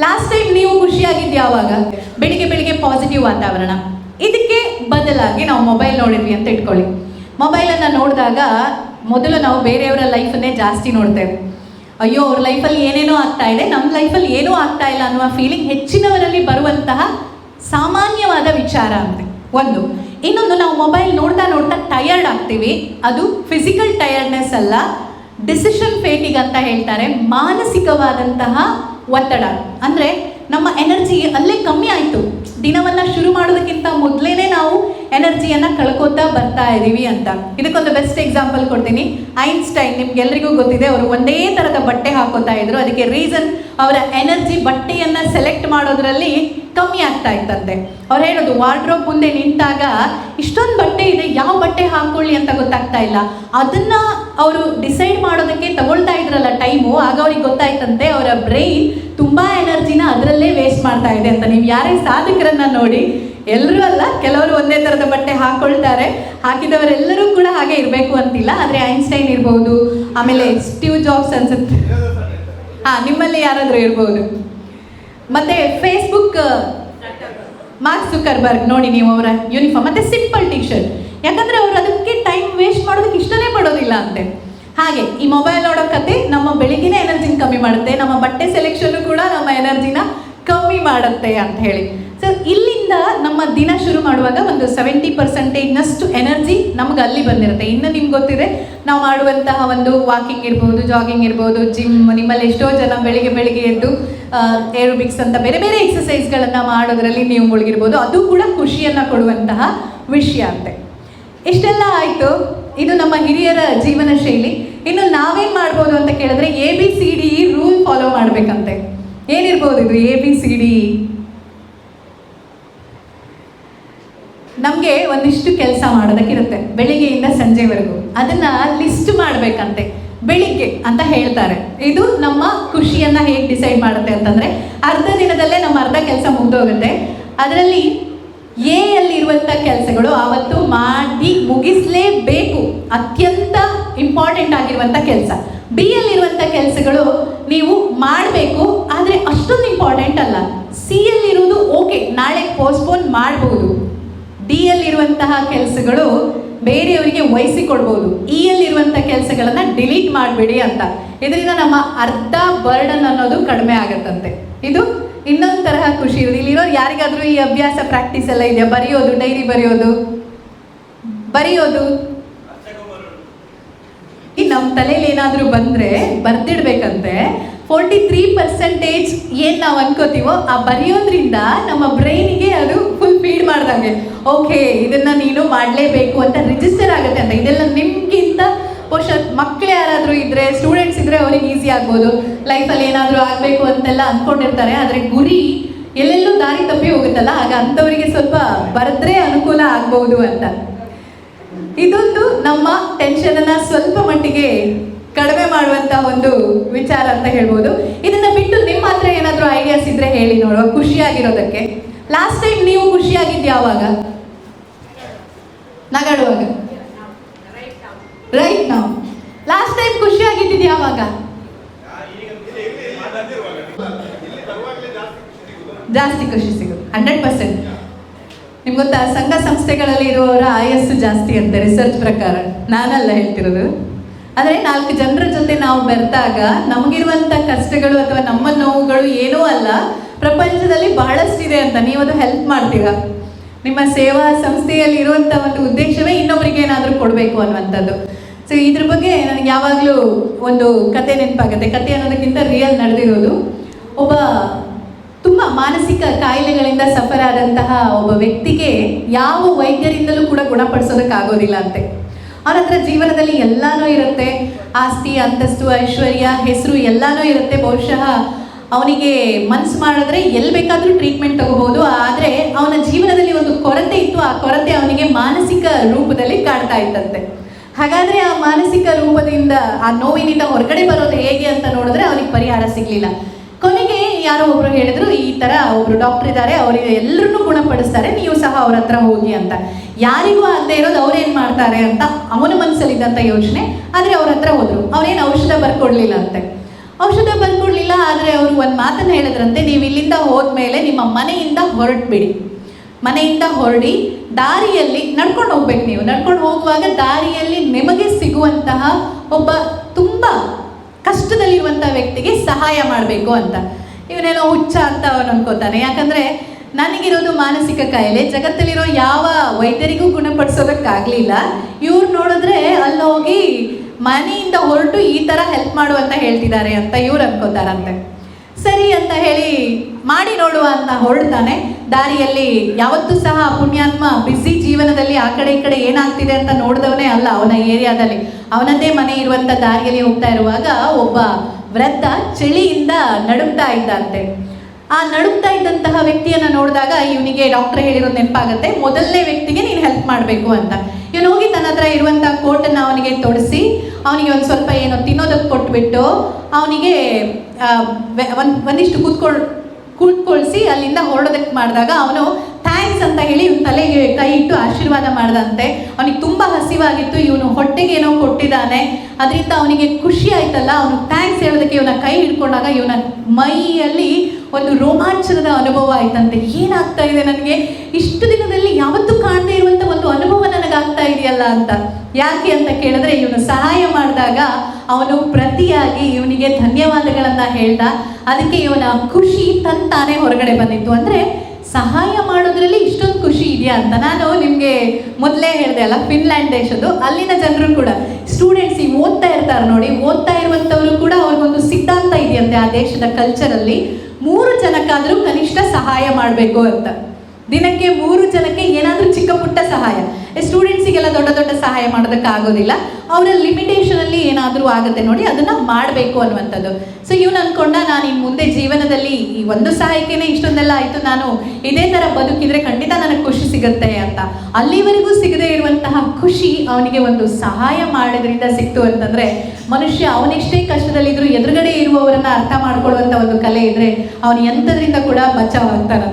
Last time ನೀವು ಖುಷಿಯಾಗಿದ್ದು ಯಾವಾಗ? ಬೆಳಿಗ್ಗೆ ಬೆಳಿಗ್ಗೆ ಪಾಸಿಟಿವ್ ವಾತಾವರಣ. ಇದಕ್ಕೆ ಬದಲಾಗಿ ನಾವು ಮೊಬೈಲ್ ನೋಡಿದ್ವಿ ಅಂತ ಇಟ್ಕೊಳ್ಳಿ. ಮೊಬೈಲನ್ನು ನೋಡಿದಾಗ ಮೊದಲು ನಾವು ಬೇರೆಯವರ ಲೈಫನ್ನೇ ಜಾಸ್ತಿ ನೋಡ್ತೇವೆ. ಅಯ್ಯೋ, ಅವ್ರ ಲೈಫಲ್ಲಿ ಏನೇನೋ ಆಗ್ತಾ ಇದೆ ನಮ್ಮ ಲೈಫಲ್ಲಿ ಏನೂ ಆಗ್ತಾ ಇಲ್ಲ ಅನ್ನುವ ಫೀಲಿಂಗ್ ಹೆಚ್ಚಿನವರಲ್ಲಿ ಬರುವಂತಹ ಸಾಮಾನ್ಯವಾದ ವಿಚಾರ ಅಂತೆ. ಒಂದು, ಇನ್ನೊಂದು ನಾವು ಮೊಬೈಲ್ ನೋಡ್ತಾ ನೋಡ್ತಾ ಟಯರ್ಡ್ ಆಗ್ತೀವಿ. ಅದು ಫಿಸಿಕಲ್ ಟಯರ್ಡ್ನೆಸ್ ಅಲ್ಲ. ಡಿಸಿಷನ್ ಫೇಟಿಗ್ ಅಂತ ಹೇಳ್ತಾರೆ. ಮಾನಸಿಕವಾದಂತಹ ಒತ್ತಡ. ಅಂದರೆ ನಮ್ಮ ಎನರ್ಜಿ ಅಲ್ಲೇ ಕಮ್ಮಿ ಆಯಿತು. ದಿನವನ್ನು ಶುರು ಮಾಡೋದಕ್ಕಿಂತ ಮೊದಲೇನೆ ನಾವು ಎನರ್ಜಿಯನ್ನು ಕಳ್ಕೊತಾ ಬರ್ತಾ ಇದ್ದೀವಿ ಅಂತ. ಇದಕ್ಕೊಂದು ಬೆಸ್ಟ್ ಎಕ್ಸಾಂಪಲ್ ಕೊಡ್ತೀನಿ. ಐನ್ಸ್ಟೈನ್ ನಿಮ್ಗೆಲ್ರಿಗೂ ಗೊತ್ತಿದೆ, ಅವರು ಒಂದೇ ಥರದ ಬಟ್ಟೆ ಹಾಕೋತಾ ಇದ್ರು. ಅದಕ್ಕೆ ರೀಸನ್ ಅವರ ಎನರ್ಜಿ ಬಟ್ಟೆಯನ್ನು ಸೆಲೆಕ್ಟ್ ಮಾಡೋದ್ರಲ್ಲಿ ಕಮ್ಮಿ ಆಗ್ತಾ ಇತ್ತಂತೆ. ಅವ್ರು ಹೇಳೋದು ವಾರ್ಡ್ರೋಬ್ ಮುಂದೆ ನಿಂತಾಗ ಇಷ್ಟೊಂದು ಬಟ್ಟೆ ಇದೆ, ಯಾವ ಬಟ್ಟೆ ಹಾಕೊಳ್ಳಿ ಅಂತ ಗೊತ್ತಾಗ್ತಾ ಇಲ್ಲ. ಅದನ್ನ ಅವರು ಡಿಸೈಡ್ ಮಾಡೋದಕ್ಕೆ ತಗೊಳ್ತಾ ಇದ್ರಲ್ಲ ಟೈಮು ಆಗ ಅವ್ರಿಗೆ ಗೊತ್ತಾಯ್ತಂತೆ, ಅವರ ಬ್ರೈನ್ ತುಂಬಾ ಎನರ್ಜಿನ ಅದರಲ್ಲೇ ವೇಸ್ಟ್ ಮಾಡ್ತಾ ಇದೆ ಅಂತ. ನೀವು ಯಾರೇ ಸಾಧಕರನ್ನ ನೋಡಿ ಎಲ್ಲರೂ ಅಲ್ಲ, ಕೆಲವರು ಒಂದೇ ತರದ ಬಟ್ಟೆ ಹಾಕೊಳ್ತಾರೆ. ಹಾಕಿದವರೆಲ್ಲರೂ ಕೂಡ ಹಾಗೆ ಇರಬೇಕು ಅಂತಿಲ್ಲ, ಆದ್ರೆ ಐನ್ಸ್ಟೈನ್ ಇರ್ಬಹುದು ಆಮೇಲೆ ಸ್ಟೀವ್ ಜಾಬ್ಸ್ ಅನ್ಸುತ್ತೆ. ಹಾ, ನಿಮ್ಮಲ್ಲಿ ಯಾರಾದರೂ ಇರ್ಬೋದು. ಮತ್ತೆ ಫೇಸ್ಬುಕ್ ಮಾರ್ಕ್ ಜುಕರ್ಬರ್ಗ್ ನೋಡಿ ನೀವು ಅವರ ಯೂನಿಫಾರ್ಮ್ ಮತ್ತೆ ಸಿಂಪಲ್ ಟಿ ಶರ್ಟ್ ಯಾಕಂದ್ರೆ ಅವರು ಅದಕ್ಕೆ ಟೈಮ್ ವೇಸ್ಟ್ ಮಾಡೋದಕ್ಕೆ ಇಷ್ಟನೇ ಪಡೋದಿಲ್ಲ ಅಂತೆ. ಹಾಗೆ, ಈ ಮೊಬೈಲ್ ನೋಡೋ ಕತೆ ನಮ್ಮ ಬೆಳಗಿನ ಎನರ್ಜಿನ ಕಮ್ಮಿ ಮಾಡುತ್ತೆ, ನಮ್ಮ ಬಟ್ಟೆ ಸೆಲೆಕ್ಷನ್ ಕೂಡ ನಮ್ಮ ಎನರ್ಜಿನ ಕಮ್ಮಿ ಮಾಡುತ್ತೆ ಅಂತ ಹೇಳಿ. ಇಲ್ಲಿಂದ ನಮ್ಮ ದಿನ ಶುರು ಮಾಡುವಾಗ ಒಂದು ಸೆವೆಂಟಿ ಪರ್ಸೆಂಟೇಜ್ನಷ್ಟು ಎನರ್ಜಿ ನಮ್ಗೆ ಅಲ್ಲಿ ಬಂದಿರುತ್ತೆ. ಇನ್ನು ನಿಮ್ಗೆ ಗೊತ್ತಿದೆ, ನಾವು ಮಾಡುವಂತಹ ಒಂದು ವಾಕಿಂಗ್ ಇರ್ಬೋದು ಜಾಗಿಂಗ್ ಇರ್ಬೋದು ಜಿಮ್ ನಿಮ್ಮಲ್ಲಿ ಎಷ್ಟೋ ಜನ ಬೆಳಿಗ್ಗೆ ಬೆಳಿಗ್ಗೆ ಎದ್ದು ಏರೋಬಿಕ್ಸ್ ಅಂತ ಬೇರೆ ಬೇರೆ ಎಕ್ಸಸೈಸ್ಗಳನ್ನು ಮಾಡೋದ್ರಲ್ಲಿ ನೀವು ಮುಳುಗಿರ್ಬೋದು. ಅದು ಕೂಡ ಖುಷಿಯನ್ನು ಕೊಡುವಂತಹ ವಿಷಯ ಅಂತೆ. ಇಷ್ಟೆಲ್ಲ ಆಯಿತು. ಇದು ನಮ್ಮ ಹಿರಿಯರ ಜೀವನ ಶೈಲಿ. ಇನ್ನು ನಾವೇನು ಮಾಡ್ಬೋದು ಅಂತ ಕೇಳಿದ್ರೆ A B C D rule follow ಮಾಡಬೇಕಂತೆ. ಏನಿರ್ಬೋದು ಇದು ಎ ಬಿ ಸಿ ಡಿ ನಮಗೆ ಒಂದಿಷ್ಟು ಕೆಲಸ ಮಾಡೋದಕ್ಕಿರುತ್ತೆ, ಬೆಳಿಗ್ಗೆಯಿಂದ ಸಂಜೆವರೆಗೂ. ಅದನ್ನ ಲಿಸ್ಟ್ ಮಾಡಬೇಕಂತೆ. ಬೆಳಿಗ್ಗೆ ಅಂತ ಹೇಳ್ತಾರೆ. ಇದು ನಮ್ಮ ಖುಷಿಯನ್ನ ಹೇಗೆ ಡಿಸೈಡ್ ಮಾಡುತ್ತೆ ಅಂತಂದ್ರೆ, ಅರ್ಧ ದಿನದಲ್ಲೇ ನಮ್ಮ ಅರ್ಧ ಕೆಲಸ ಮುಗ್ದೋಗುತ್ತೆ. ಅದರಲ್ಲಿ ಎ ಕೆಲಸಗಳು ಆವತ್ತು ಮಾಡಿ ಮುಗಿಸ್ಲೇಬೇಕು. ಅತ್ಯಂತ ಇಂಪಾರ್ಟೆಂಟ್ ಆಗಿರುವಂಥ ಕೆಲಸ. ಬಿ ಯಲ್ಲಿರುವಂಥ ಕೆಲಸಗಳು ನೀವು ಮಾಡಬೇಕು, ಆದರೆ ಅಷ್ಟೊಂದು ಇಂಪಾರ್ಟೆಂಟ್ ಅಲ್ಲ. ಸಿ ಅಲ್ಲಿರುವುದು ಓಕೆ ನಾಳೆ ಪೋಸ್ಟ್ಪೋನ್ ಮಾಡಬಹುದು ಡಿ ಯಲ್ಲಿರುವಂತಹ ಕೆಲಸಗಳು ಬೇರೆಯವರಿಗೆ ವಹಿಸಿಕೊಡ್ಬೋದು. ಇ ಯಲ್ಲಿರುವಂಥ ಕೆಲಸಗಳನ್ನು ಡಿಲೀಟ್ ಮಾಡಬೇಡಿ ಅಂತ. ಇದರಿಂದ ನಮ್ಮ ಅರ್ಧ ಬರ್ಡನ್ ಅನ್ನೋದು ಕಡಿಮೆ ಆಗತ್ತಂತೆ. ಇದು ಇನ್ನೊಂದು ತರಹ ಖುಷಿ ಇರೋದು. ಇಲ್ಲಿರೋರು ಯಾರಿಗಾದರೂ ಈ ಅಭ್ಯಾಸ ಪ್ರಾಕ್ಟೀಸ್ ಎಲ್ಲ ಇದೆಯಾ? ಬರೆಯೋದು ಡೈರಿ ಬರೆಯೋದು? ಬರೆಯೋದು? ಈ ನಮ್ಮ ತಲೆಯಲ್ಲಿ ಏನಾದರೂ ಬಂದರೆ ಬರ್ದಿಡ್ಬೇಕಂತೆ. ಫೋರ್ಟಿ ತ್ರೀ ಪರ್ಸೆಂಟೇಜ್ ಏನು ನಾವು ಅನ್ಕೋತೀವೋ, ಆ ಬರೆಯೋದ್ರಿಂದ ನಮ್ಮ ಬ್ರೈನಿಗೆ ಅದು ಫೀಡ್ ಮಾಡ್ದಂಗೆ ಓಕೆ ಇದನ್ನ ನೀನು ಮಾಡಲೇಬೇಕು ಅಂತ ರಿಜಿಸ್ಟರ್ ಆಗುತ್ತೆ ಅಂತ. ಇದೆಲ್ಲ ನಿಮ್ಗಿಂತ ಬಹುಶಃ ಮಕ್ಕಳು ಯಾರಾದರೂ ಇದ್ರೆ ಸ್ಟೂಡೆಂಟ್ಸ್ ಇದ್ರೆ ಅವ್ರಿಗೆ ಈಸಿ ಆಗ್ಬೋದು. ಲೈಫಲ್ಲಿ ಏನಾದರೂ ಆಗಬೇಕು ಅಂತೆಲ್ಲ ಅಂದ್ಕೊಂಡಿರ್ತಾರೆ ಆದರೆ ಗುರಿ ಎಲ್ಲೆಲ್ಲೂ ದಾರಿ ತಪ್ಪಿ ಹೋಗುತ್ತಲ್ಲ, ಆಗ ಅಂಥವರಿಗೆ ಸ್ವಲ್ಪ ಬರೆದ್ರೆ ಅನುಕೂಲ ಆಗ್ಬೋದು ಅಂತ. ಇದೊಂದು ನಮ್ಮ ಟೆನ್ಷನನ್ನು ಸ್ವಲ್ಪ ಮಟ್ಟಿಗೆ ಕಡಿಮೆ ಮಾಡುವಂತ ಒಂದು ವಿಚಾರ ಅಂತ ಹೇಳ್ಬೋದು. ಇದನ್ನ ಬಿಟ್ಟು ನಿಮ್ಮ ಹತ್ರ ಏನಾದರೂ ಐಡಿಯಾಸ್ ಇದ್ರೆ ಹೇಳಿ ನೋಡುವ, ಖುಷಿಯಾಗಿರೋದಕ್ಕೆ. ಲಾಸ್ಟ್ ಟೈಮ್ ನೀವು ಖುಷಿಯಾಗಿದ್ದು ಯಾವಾಗ? ನಗಾಡುವಾಗ. ರೈಟ್ ನಾವು ಲಾಸ್ಟ್ ಟೈಮ್ ಖುಷಿಯಾಗಿದ್ದು ಯಾವಾಗ? ಜಾಸ್ತಿ ಖುಷಿ ಸಿಗೋದು. ಹಂಡ್ರೆಡ್ ಪರ್ಸೆಂಟ್ ನಿಮ್ಗೆ ಗೊತ್ತಾ, ಸಂಘ ಸಂಸ್ಥೆಗಳಲ್ಲಿ ಇರುವವರ ಆಯಸ್ಸು ಜಾಸ್ತಿ ಅಂತ ರಿಸರ್ಚ್ ಪ್ರಕಾರ. ನಾನಲ್ಲ ಹೇಳ್ತಿರೋದು. ಆದರೆ ನಾಲ್ಕು ಜನರ ಜೊತೆ ನಾವು ಬೆರೆತಾಗ ನಮಗಿರುವಂಥ ಕಷ್ಟಗಳು ಅಥವಾ ನಮ್ಮ ನೋವುಗಳು ಏನೂ ಅಲ್ಲ. ಪ್ರಪಂಚದಲ್ಲಿ ಬಹಳಷ್ಟಿದೆ ಅಂತ ನೀವು ಅದು ಹೆಲ್ಪ್ ಮಾಡ್ತೀರಾ? ನಿಮ್ಮ ಸೇವಾ ಸಂಸ್ಥೆಯಲ್ಲಿ ಇರುವಂತ ಒಂದು ಉದ್ದೇಶವೇ ಇನ್ನೊಬ್ಬರಿಗೆ ಏನಾದರೂ ಕೊಡಬೇಕು ಅನ್ನುವಂಥದ್ದು. ಸೊ ಇದ್ರ ಬಗ್ಗೆ ನನಗೆ ಯಾವಾಗಲೂ ಒಂದು ಕತೆ ನೆನಪಾಗುತ್ತೆ. ಕತೆ ಅನ್ನೋದಕ್ಕಿಂತ ರಿಯಲ್ ನಡೆದಿರೋದು. ಒಬ್ಬ ತುಂಬ ಮಾನಸಿಕ ಕಾಯಿಲೆಗಳಿಂದ ಸಫರ್ ಆದಂತಹ ಒಬ್ಬ ವ್ಯಕ್ತಿಗೆ ಯಾವ ವೈದ್ಯರಿಂದಲೂ ಕೂಡ ಗುಣಪಡಿಸೋದಕ್ಕಾಗೋದಿಲ್ಲ ಅಂತೆ. ಅವ್ರ ಹತ್ರ ಜೀವನದಲ್ಲಿ ಎಲ್ಲಾನು ಇರುತ್ತೆ. ಆಸ್ತಿ, ಅಂತಸ್ತು, ಐಶ್ವರ್ಯ, ಹೆಸರು ಎಲ್ಲಾನು ಇರುತ್ತೆ. ಬಹುಶಃ ಅವನಿಗೆ ಮನ್ಸು ಮಾಡಿದ್ರೆ ಎಲ್ಲಿ ಬೇಕಾದರೂ ಟ್ರೀಟ್ಮೆಂಟ್ ತಗೋಬಹುದು. ಆದರೆ ಅವನ ಜೀವನದಲ್ಲಿ ಒಂದು ಕೊರತೆ ಇತ್ತು. ಆ ಕೊರತೆ ಅವನಿಗೆ ಮಾನಸಿಕ ರೂಪದಲ್ಲಿ ಕಾಣ್ತಾ ಇತ್ತಂತೆ. ಹಾಗಾದ್ರೆ ಆ ಮಾನಸಿಕ ರೂಪದಿಂದ, ಆ ನೋವಿನಿಂದ ಹೊರಗಡೆ ಬರೋದು ಹೇಗೆ ಅಂತ ನೋಡಿದ್ರೆ ಅವನಿಗೆ ಪರಿಹಾರ ಸಿಗ್ಲಿಲ್ಲ. ಕೊನೆಗೆ ಯಾರೋ ಒಬ್ರು ಹೇಳಿದ್ರು, ಈ ತರ ಒಬ್ರು ಡಾಕ್ಟರ್ ಇದ್ದಾರೆ, ಅವರಿಗೆ ಎಲ್ಲರನ್ನೂ ಗುಣಪಡಿಸ್ತಾರೆ, ನೀವು ಸಹ ಅವ್ರ ಹತ್ರ ಹೋಗಿ ಅಂತ. ಯಾರಿಗೂ ಅಲ್ಲದೆ ಇರೋದು ಅವ್ರೇನ್ ಮಾಡ್ತಾರೆ ಅಂತ ಅವನ ಮನಸ್ಸಲ್ಲಿದ್ದಂಥ ಯೋಚನೆ. ಆದ್ರೆ ಅವ್ರ ಹತ್ರ ಹೋದ್ರು. ಅವ್ರೇನು ಔಷಧ ಬರ್ಕೊಡ್ಲಿಲ್ಲ ಅಂತೆ. ಔಷಧ ಬರ್ಕೊಡ್ಲಿಲ್ಲ ಆದರೆ ಅವರು ಒಂದು ಮಾತನ್ನು ಹೇಳಿದ್ರಂತೆ, ನೀವು ಇಲ್ಲಿಂದ ಹೋದ್ಮೇಲೆ ನಿಮ್ಮ ಮನೆಯಿಂದ ಹೊರಟ್ಬಿಡಿ. ಮನೆಯಿಂದ ಹೊರಡಿ, ದಾರಿಯಲ್ಲಿ ನಡ್ಕೊಂಡು ಹೋಗ್ಬೇಕು ನೀವು. ನಡ್ಕೊಂಡು ಹೋಗುವಾಗ ದಾರಿಯಲ್ಲಿ ನಿಮಗೆ ಸಿಗುವಂತಹ ಒಬ್ಬ ತುಂಬ ಕಷ್ಟದಲ್ಲಿರುವಂಥ ವ್ಯಕ್ತಿಗೆ ಸಹಾಯ ಮಾಡಬೇಕು ಅಂತ. ಇವನೇನೋ ಹುಚ್ಚ ಅಂತ ಅವನು ಅನ್ಕೋತಾನೆ. ಯಾಕಂದ್ರೆ ನನಗಿರೋದು ಮಾನಸಿಕ ಕಾಯಿಲೆ, ಜಗತ್ತಲ್ಲಿರೋ ಯಾವ ವೈದ್ಯರಿಗೂ ಗುಣಪಡಿಸೋದಕ್ಕಾಗಲಿಲ್ಲ. ಇವ್ರು ನೋಡಿದ್ರೆ ಅಲ್ಲೋಗಿ ಮನೆಯಿಂದ ಹೊರಟು ಈ ಥರ ಹೆಲ್ಪ್ ಮಾಡು ಅಂತ ಹೇಳ್ತಿದ್ದಾರೆ ಅಂತ ಇವ್ರು ಅನ್ಕೋತಾರಂತೆ. ಸರಿ ಅಂತ ಹೇಳಿ ಮಾಡಿ ನೋಡುವ ಅಂತ ಹೊರಡ್ತಾನೆ. ದಾರಿಯಲ್ಲಿ ಯಾವತ್ತೂ ಸಹ ಪುಣ್ಯಾತ್ಮ ಬಿಸಿ ಜೀವನದಲ್ಲಿ ಆ ಕಡೆ ಈ ಕಡೆ ಏನಾಗ್ತಿದೆ ಅಂತ ನೋಡಿದವನೇ ಅಲ್ಲ ಅವನ ಏರಿಯಾದಲ್ಲಿ. ಅವನದ್ದೇ ಮನೆ ಇರುವಂತ ದಾರಿಯಲ್ಲಿ ಹೋಗ್ತಾ ಇರುವಾಗ ಒಬ್ಬ ವೃದ್ಧ ಚಳಿಯಿಂದ ನಡುಗ್ತಾ ಇದ್ದಂತೆ. ಆ ನಡುಗ್ತಾ ಇದ್ದಂತಹ ವ್ಯಕ್ತಿಯನ್ನ ನೋಡಿದಾಗ ಇವನಿಗೆ ಡಾಕ್ಟರ್ ಹೇಳಿರೋ ನೆನಪಾಗತ್ತೆ. ಮೊದಲನೇ ವ್ಯಕ್ತಿಗೆ ನೀನು ಹೆಲ್ಪ್ ಮಾಡಬೇಕು ಅಂತ. ಇವನು ಹೋಗಿ ತನ್ನ ಹತ್ರ ಇರುವಂತಹ ಕೋಟನ್ನು ಅವನಿಗೆ ತೊಡಿಸಿ, ಅವನಿಗೆ ಒಂದು ಸ್ವಲ್ಪ ಏನೋ ತಿನ್ನೋದಕ್ಕೆ ಕೊಟ್ಬಿಟ್ಟು, ಅವನಿಗೆ ಒಂದು, ಒಂದಿಷ್ಟು ಕೂತ್ಕೊಳ್, ಕೂತ್ಕೊಳ್ಸಿ ಅಲ್ಲಿಂದ ಹೊರಡೋದಕ್ಕೆ ಮಾಡಿದಾಗ ಅವನು ಥ್ಯಾಂಕ್ಸ್ ಅಂತ ಹೇಳಿ ಇವನ ತಲೆಗೆ ಕೈ ಇಟ್ಟು ಆಶೀರ್ವಾದ ಮಾಡ್ದಂತೆ. ಅವನಿಗೆ ತುಂಬ ಹಸಿವಾಗಿತ್ತು. ಇವನು ಹೊಟ್ಟೆಗೆ ಏನೋ ಕೊಟ್ಟಿದ್ದಾನೆ. ಅದರಿಂದ ಅವನಿಗೆ ಖುಷಿ ಆಯ್ತಲ್ಲ. ಅವನು ಥ್ಯಾಂಕ್ಸ್ ಹೇಳೋದಕ್ಕೆ ಇವನ ಕೈ ಹಿಡ್ಕೊಂಡಾಗ ಇವನ ಮೈಯಲ್ಲಿ ಒಂದು ರೋಮಾಂಚನದ ಅನುಭವ ಆಯ್ತಂತೆ. ಏನಾಗ್ತಾ ಇದೆ ನನಗೆ? ಇಷ್ಟು ದಿನದಲ್ಲಿ ಯಾವತ್ತೂ ಕಾಣದೇ ಇರುವಂತ ಒಂದು ಅನುಭವ ನನಗಾಗ್ತಾ ಇದೆಯಲ್ಲ ಅಂತ. ಯಾಕೆ ಅಂತ ಕೇಳಿದ್ರೆ ಇವನು ಸಹಾಯ ಮಾಡಿದಾಗ ಅವನು ಪ್ರತಿಯಾಗಿ ಇವನಿಗೆ ಧನ್ಯವಾದಗಳನ್ನ ಹೇಳ್ದ. ಅದಕ್ಕೆ ಇವನ ಖುಷಿ ತಂತಾನೆ ಹೊರಗಡೆ ಬಂದಿತ್ತು. ಅಂದ್ರೆ ಸಹಾಯ ಮಾಡೋದ್ರಲ್ಲಿ ಇಷ್ಟೊಂದು ಖುಷಿ ಇದೆಯಾ ಅಂತ ನಾನು ನಿಮಗೆ ಮೊದಲೇ ಹೇಳಿದೆ ಅಲ್ಲ ಫಿನ್ಲ್ಯಾಂಡ್ ದೇಶದ್ದು. ಅಲ್ಲಿನ ಜನರು ಕೂಡ ಸ್ಟೂಡೆಂಟ್ಸ್ ಈಗ ಓದ್ತಾ ಇರ್ತಾರೆ ನೋಡಿ, ಓದ್ತಾ ಇರುವಂಥವ್ರು ಕೂಡ ಅವ್ರಿಗೊಂದು ಸಿದ್ಧಾಂತ ಇದೆಯಂತೆ ಆ ದೇಶದ ಕಲ್ಚರಲ್ಲಿ ಮೂರು ಜನಕ್ಕಾದರೂ ಕನಿಷ್ಠ ಸಹಾಯ ಮಾಡಬೇಕು ಅಂತ. ದಿನಕ್ಕೆ ಮೂರು ಜನಕ್ಕೆ ಏನಾದರೂ ಚಿಕ್ಕ ಸಹಾಯ. ಸ್ಟೂಡೆಂಟ್ಸಿಗೆಲ್ಲ ದೊಡ್ಡ ದೊಡ್ಡ ಸಹಾಯ ಮಾಡೋದಕ್ಕೆ ಆಗೋದಿಲ್ಲ ಅವರ ಲಿಮಿಟೇಷನಲ್ಲಿ ಏನಾದರೂ ಆಗುತ್ತೆ ನೋಡಿ, ಅದನ್ನ ಮಾಡಬೇಕು ಅನ್ನುವಂಥದ್ದು. ಸೊ ಇವನು ಅನ್ಕೊಂಡ ನಾನು ಇನ್ನು ಮುಂದೆ ಜೀವನದಲ್ಲಿ ಈ ಒಂದು ಸಹಾಯಕ್ಕೇನೆ ಇಷ್ಟೊಂದೆಲ್ಲ ಆಯಿತು. ನಾನು ಇದೇ ಥರ ಬದುಕಿದ್ರೆ ಖಂಡಿತ ನನಗೆ ಖುಷಿ ಸಿಗುತ್ತೆ ಅಂತ. ಅಲ್ಲಿವರೆಗೂ ಸಿಗದೇ ಇರುವಂತಹ ಖುಷಿ ಅವನಿಗೆ ಒಂದು ಸಹಾಯ ಮಾಡೋದ್ರಿಂದ ಸಿಕ್ತು ಅಂತಂದ್ರೆ, ಮನುಷ್ಯ ಅವನೆಷ್ಟೇ ಕಷ್ಟದಲ್ಲಿದ್ರು ಎದುರುಗಡೆ ಇರುವವರನ್ನ ಅರ್ಥ ಮಾಡ್ಕೊಳ್ಳುವಂಥ ಒಂದು ಕಲೆ ಇದ್ರೆ, ಅವನು ಎಂಥದ್ರಿಂದ ಕೂಡ ಬಚಾವ್ ಆಗ್ತಾನಂತೆ.